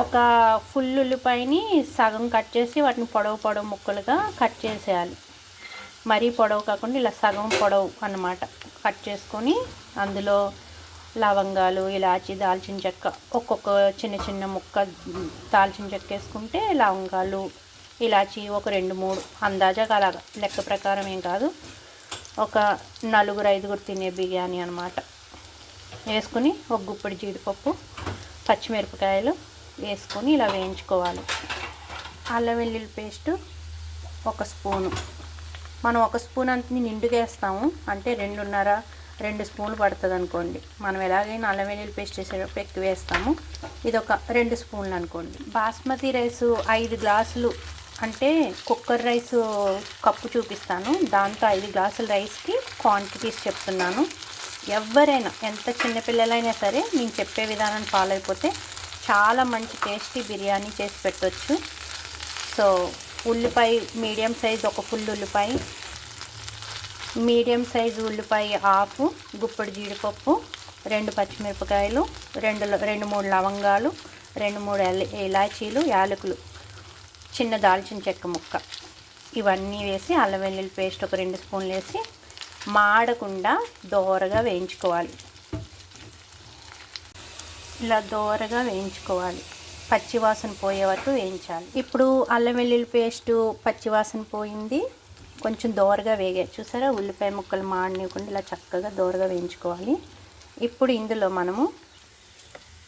ఒక ఫుల్ ఉల్లిపాయని సగం కట్ చేసి వాటిని పొడవు పొడవు ముక్కలుగా కట్ చేసేయాలి. మరీ పొడవు కాకుండా ఇలా సగం పొడవు అన్నమాట. కట్ చేసుకొని అందులో లవంగాలు ఇలాచి దాల్చిన చెక్క ఒక్కొక్క చిన్న చిన్న ముక్క దాల్చిన చెక్క వేసుకుంటే లవంగాలు ఇలాచి ఒక రెండు మూడు అందాజాగా అలాగా లెక్క ప్రకారం ఏం కాదు. ఒక నలుగురు ఐదుగురు తినే బిర్యానీ అనమాట వేసుకుని ఒక గుప్పిడి జీడిపప్పు పచ్చిమిరపకాయలు వేసుకొని ఇలా వేయించుకోవాలి. అల్లం వెల్లుల్లి పేస్ట్ ఒక స్పూను. మనం ఒక స్పూన్ అంతని నిండుగా వేస్తాము. అంటే రెండున్నర రెండు స్పూన్లు పడుతుంది అనుకోండి. మనం ఎలాగైనా అల్లం వెల్లుల్లి పేస్ట్ వేసేటప్పుడు ఎక్కువ వేస్తాము. ఇది ఒక రెండు స్పూన్లు అనుకోండి. బాస్మతి రైస్ ఐదు గ్లాసులు అంటే కుక్కర్ రైస్ కప్పు చూపిస్తాను. దాంతో ఐదు గ్లాసుల రైస్కి క్వాంటిటీస్ చెప్తున్నాను. ఎవరైనా ఎంత చిన్నపిల్లలైనా సరే నేను చెప్పే విధానాన్ని ఫాలో అయిపోతే చాలా మంచి టేస్టీ బిర్యానీ చేసి పెట్టవచ్చు సో ఉల్లిపాయ మీడియం సైజ్ ఒక ఫుల్ ఉల్లిపాయ మీడియం సైజు ఉల్లిపాయ ఆకు గుప్పడి జీడిపప్పు రెండు పచ్చిమిరపకాయలు రెండు రెండు మూడు లవంగాలు రెండు మూడు ఇలాచీలు యాలకులు చిన్న దాల్చిన చెక్క ముక్క. ఇవన్నీ వేసి అల్లం వెల్లుల్లి పేస్ట్ ఒక రెండు స్పూన్లు వేసి మాడకుండా దోరగా వేయించుకోవాలి. ఇలా దోరగా వేయించుకోవాలి. పచ్చివాసన పోయే వరకు వేయించాలి. ఇప్పుడు అల్లం వెల్లుల్లి పేస్ట్ పచ్చివాసన పోయింది. కొంచెం దోరగా వేగా చూసారా? ఉల్లిపాయ ముక్కలు మాడనివ్వకుండా ఇలా చక్కగా దోరగా వేయించుకోవాలి. ఇప్పుడు ఇందులో మనము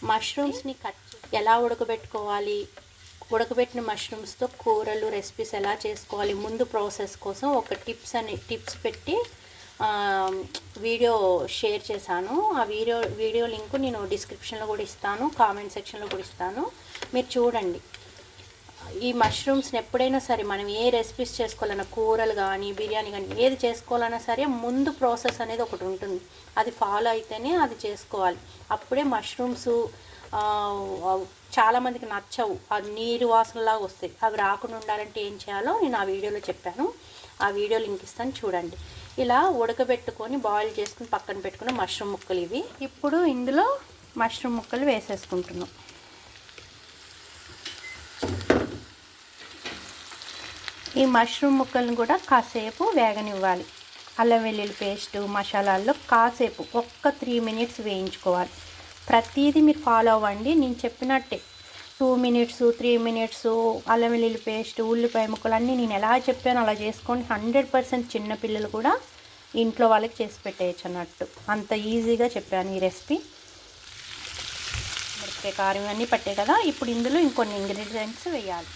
మష్రూమ్స్ని కట్ ఎలా ఉడకబెట్టుకోవాలి? ఉడకబెట్టిన మష్రూమ్స్తో కూరలు రెసిపీస్ ఎలా చేసుకోవాలి? ముందు ప్రాసెస్ కోసం ఒక టిప్స్ అని టిప్స్ పెట్టి వీడియో షేర్ చేశాను. ఆ వీడియో వీడియో లింక్ నేను డిస్క్రిప్షన్లో కూడా ఇస్తాను కామెంట్ సెక్షన్లో కూడా ఇస్తాను. మీరు చూడండి. ఈ మష్రూమ్స్ని ఎప్పుడైనా సరే మనం ఏ రెసిపీస్ చేసుకోవాలన్నా కూరలు కానీ బిర్యానీ కానీ ఏది చేసుకోవాలన్నా సరే ముందు ప్రాసెస్ అనేది ఒకటి ఉంటుంది. అది ఫాలో అయితేనే అది చేసుకోవాలి. అప్పుడే మష్రూమ్స్ చాలామందికి నచ్చవు. ఆ నీరు వాసనలాగా వస్తాయి. అవి రాకుండా ఉండాలంటే ఏం చేయాలో నేను ఆ వీడియోలో చెప్పాను. ఆ వీడియో లింక్ ఇస్తాను చూడండి. ఇలా ఉడకబెట్టుకొని బాయిల్ చేసుకుని పక్కన పెట్టుకున్న మష్రూమ్ ముక్కలు ఇవి. ఇప్పుడు ఇందులో మష్రూమ్ ముక్కలు వేసేసుకుంటున్నాం. ఈ మష్రూమ్ ముక్కలను కూడా కాసేపు వేగనివ్వాలి. అల్లం వెల్లుల్లి పేస్ట్ మసాలాల్లో కాసేపు ఒక్క త్రీ మినిట్స్ వేయించుకోవాలి. ప్రతిదీ మీరు ఫాలో అవ్వండి. నేను చెప్పినట్టే టూ మినిట్స్ త్రీ మినిట్స్ అల్లం వెల్లుల్లి పేస్ట్ ఉల్లిపాయ ముక్కలు అన్నీ నేను ఎలా చెప్పానో అలా చేసుకోండి హండ్రెడ్ పర్సెంట్ చిన్నపిల్లలు కూడా ఇంట్లో వాళ్ళకి చేసి పెట్టేయచ్చు అన్నట్టు అంత ఈజీగా చెప్పాను ఈ రెసిపీ. మిరపకాయ కారం ఇవన్నీ పట్టే కదా ఇప్పుడు ఇందులో ఇంకొన్ని ఇంగ్రీడియంట్స్ వేయాలి.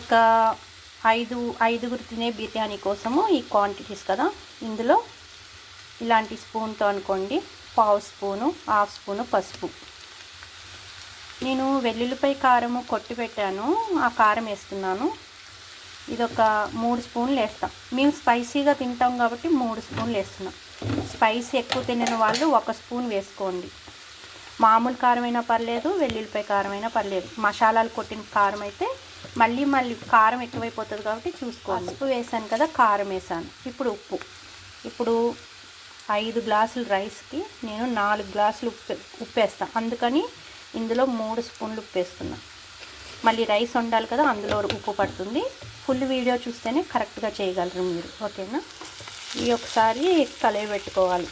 ఒక ఐదు ఐదుగురు తినే బిర్యానీ కోసము ఈ క్వాంటిటీస్ కదా ఇందులో ఇలాంటి స్పూన్తో అనుకోండి పావు స్పూను హాఫ్ స్పూను పసుపు. నేను వెల్లుల్లిపై కారము కొట్టి పెట్టాను. ఆ కారం వేస్తున్నాను. ఇది ఒక మూడు స్పూన్లు వేస్తాం. మేము స్పైసీగా తింటాం కాబట్టి మూడు స్పూన్లు వేస్తున్నాం. స్పైసీ ఎక్కువ తినని వాళ్ళు ఒక స్పూన్ వేసుకోండి. మామూలు కారం అయినా పర్లేదు వెల్లుల్లిపై కారం అయినా పర్లేదు. మసాలాలు కొట్టిన కారం అయితే మళ్ళీ మళ్ళీ కారం ఎక్కువైపోతుంది కాబట్టి చూసుకోవాలి ఉప్పు వేసాను కదా కారం వేసాను. ఇప్పుడు ఉప్పు. ఇప్పుడు ఐదు గ్లాసులు రైస్కి నేను నాలుగు గ్లాసులు ఉప్పు ఉప్పు వేస్తాను అందుకని ఇందులో మూడు స్పూన్లు ఉప్పు వేస్తున్నా మళ్ళీ రైస్ వండాలి కదా అందులో ఉప్పు పడుతుంది. ఫుల్ వీడియో చూస్తేనే కరెక్ట్గా చేయగలరు మీరు ఓకేనా? ఈ ఒకసారి కలయి పెట్టుకోవాలి.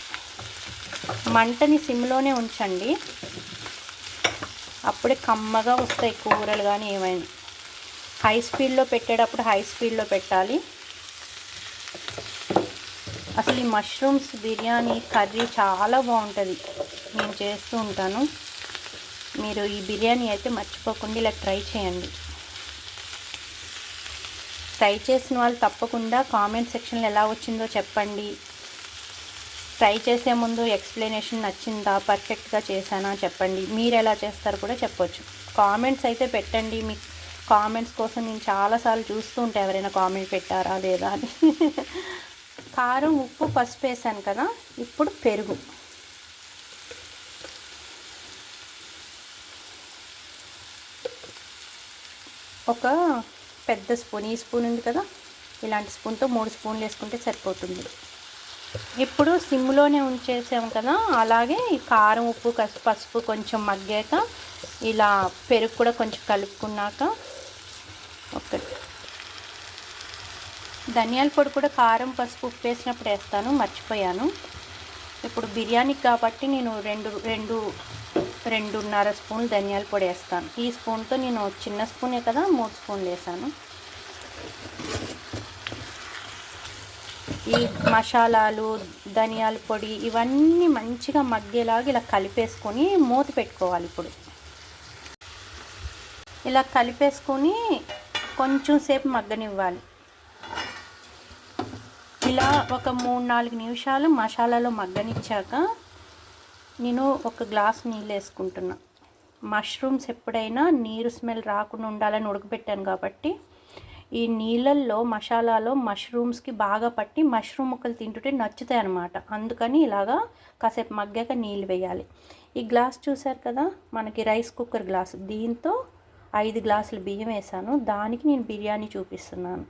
మంటని సిమ్లోనే ఉంచండి. అప్పుడే కమ్మగా వస్తాయి కూరలు కానీ ఏమైనా. హై స్పీడ్లో పెట్టేటప్పుడు హై స్పీడ్లో పెట్టాలి. అసలు ఈ మష్రూమ్స్ బిర్యానీ కర్రీ చాలా బాగుంటుంది. నేను చేస్తూ ఉంటాను. మీరు ఈ బిర్యానీ అయితే మర్చిపోకుండా ఇలా ట్రై చేయండి. ట్రై చేసిన వాళ్ళు తప్పకుండా కామెంట్ సెక్షన్లో ఎలా వచ్చిందో చెప్పండి. ట్రై చేసే ముందు ఎక్స్ప్లెనేషన్ నచ్చిందా పర్ఫెక్ట్గా చేశానా చెప్పండి. మీరు ఎలా చేస్తారు కూడా చెప్పొచ్చు. కామెంట్స్ అయితే పెట్టండి. మీ కామెంట్స్ కోసం నేను చాలాసార్లు చూస్తూ ఉంటాను ఎవరైనా కామెంట్ పెట్టారా లేదా అని. కారం ఉప్పు పసుపు వేసాను కదా ఇప్పుడు పెరుగు. ఒక పెద్ద స్పూన్ ఈ స్పూన్ ఉంది కదా? ఇలాంటి స్పూన్తో మూడు స్పూన్లు వేసుకుంటే సరిపోతుంది. ఇప్పుడు సిమ్లోనే ఉంచేసాము కదా అలాగే ఈ కారం ఉప్పు పసుపు కొంచెం మగ్గాక ఇలా పెరుగు కూడా కొంచెం కలుపుకున్నాక ఒకటి ధనియాల పొడి కూడా కారం పసుపు ఉప్పు వేసినప్పుడు వేస్తాను మర్చిపోయాను. ఇప్పుడు బిర్యానీకి కాబట్టి నేను రెండు రెండు రెండున్నర స్పూన్ ధనియాల పొడి వేస్తాను. ఈ స్పూన్తో నేను చిన్న స్పూనే కదా మూడు స్పూన్లు వేసాను. ఈ మసాలాలు ధనియాల పొడి ఇవన్నీ మంచిగా మగ్గేలాగా ఇలా కలిపేసుకొని మూత పెట్టుకోవాలి ఇప్పుడు. ఇలా కలిపేసుకొని కొంచెం సేపు మగ్గనివ్వాలి. ఇలా ఒక మూడు నాలుగు నిమిషాలు మసాలాలో మగ్గనిచ్చాక నేను ఒక గ్లాస్ నీళ్ళు వేసుకుంటున్నా. మష్రూమ్స్ ఎప్పుడైనా నీరు స్మెల్ రాకుండా ఉండాలని ఉడకబెట్టాను కాబట్టి ఈ నీళ్ళల్లో మసాలాలో మష్రూమ్స్కి బాగా పట్టి మష్రూమ్ ముక్కలు తింటుంటే నచ్చుతాయి అన్నమాట. అందుకని ఇలాగా కాసేపు మగ్గాక నీళ్ళు వేయాలి. ఈ గ్లాస్ చూసారు కదా మనకి రైస్ కుక్కర్ గ్లాస్. దీంతో ఐదు గ్లాసులు బియ్యం వేసాను. దానికి నేను బిర్యానీ చూపిస్తున్నాను.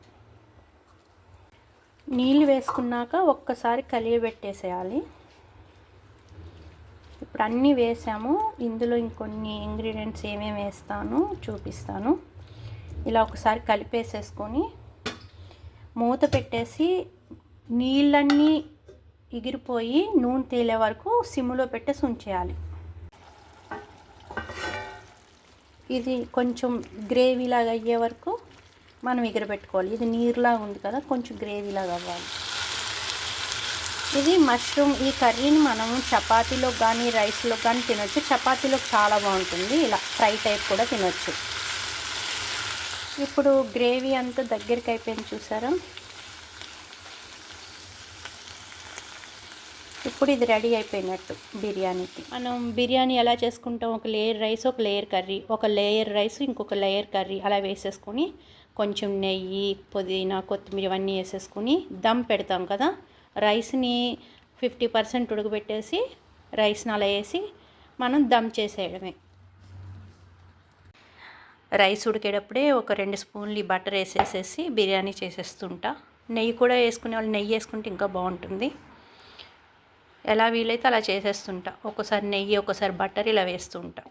నీళ్ళు వేసుకున్నాక ఒక్కసారి కలియబెట్టేసేయాలి. ఇప్పుడు అన్నీ వేసాము. ఇందులో ఇంకొన్ని ఇంగ్రీడియంట్స్ ఏమేమి వేస్తాను చూపిస్తాను. ఇలా ఒకసారి కలిపేసేసుకొని మూత పెట్టేసి నీళ్ళన్నీ ఎగిరిపోయి నూనె తేలే వరకు సిమ్లో పెట్టేసి ఉంచేయాలి ఇది కొంచెం గ్రేవీలాగా అయ్యే వరకు మనం ఎగిరబెట్టుకోవాలి. ఇది నీరులాగా ఉంది కదా కొంచెం గ్రేవీలాగా అవ్వాలి. ఇది మష్రూమ్ ఈ కర్రీని మనం చపాతీలో కానీ రైస్లో కానీ తినొచ్చు. చపాతీలో చాలా బాగుంటుంది. ఇలా ఫ్రై టైప్ కూడా తినొచ్చు. ఇప్పుడు గ్రేవీ అంతా దగ్గరికి అయిపోయింది చూసారా? ఇప్పుడు ఇది రెడీ అయిపోయినట్టు బిర్యానీకి. మనం బిర్యానీ ఎలా చేసుకుంటాం? ఒక లేయర్ రైస్ ఒక లేయర్ కర్రీ. ఒక లేయర్ రైస్ ఇంకొక లేయర్ కర్రీ. అలా వేసేసుకొని కొంచెం నెయ్యి పుదీనా కొత్తిమీర ఇవన్నీ వేసేసుకొని దమ్ పెడతాం కదా? రైస్ని ఫిఫ్టీ పర్సెంట్ ఉడకబెట్టేసి రైస్ని అలా వేసి మనం దమ్ చేసేయడమే. రైస్ ఉడికేటప్పుడే ఒక రెండు స్పూన్లు బటర్ వేసేసేసి బిర్యానీ చేసేస్తుంటా. నెయ్యి కూడా వేసుకునే వాళ్ళు నెయ్యి వేసుకుంటే ఇంకా బాగుంటుంది. ఎలా వీలైతే అలా చేసేస్తుంటా. ఒకసారి నెయ్యి ఒకసారి బటర్ ఇలా వేస్తుంటా.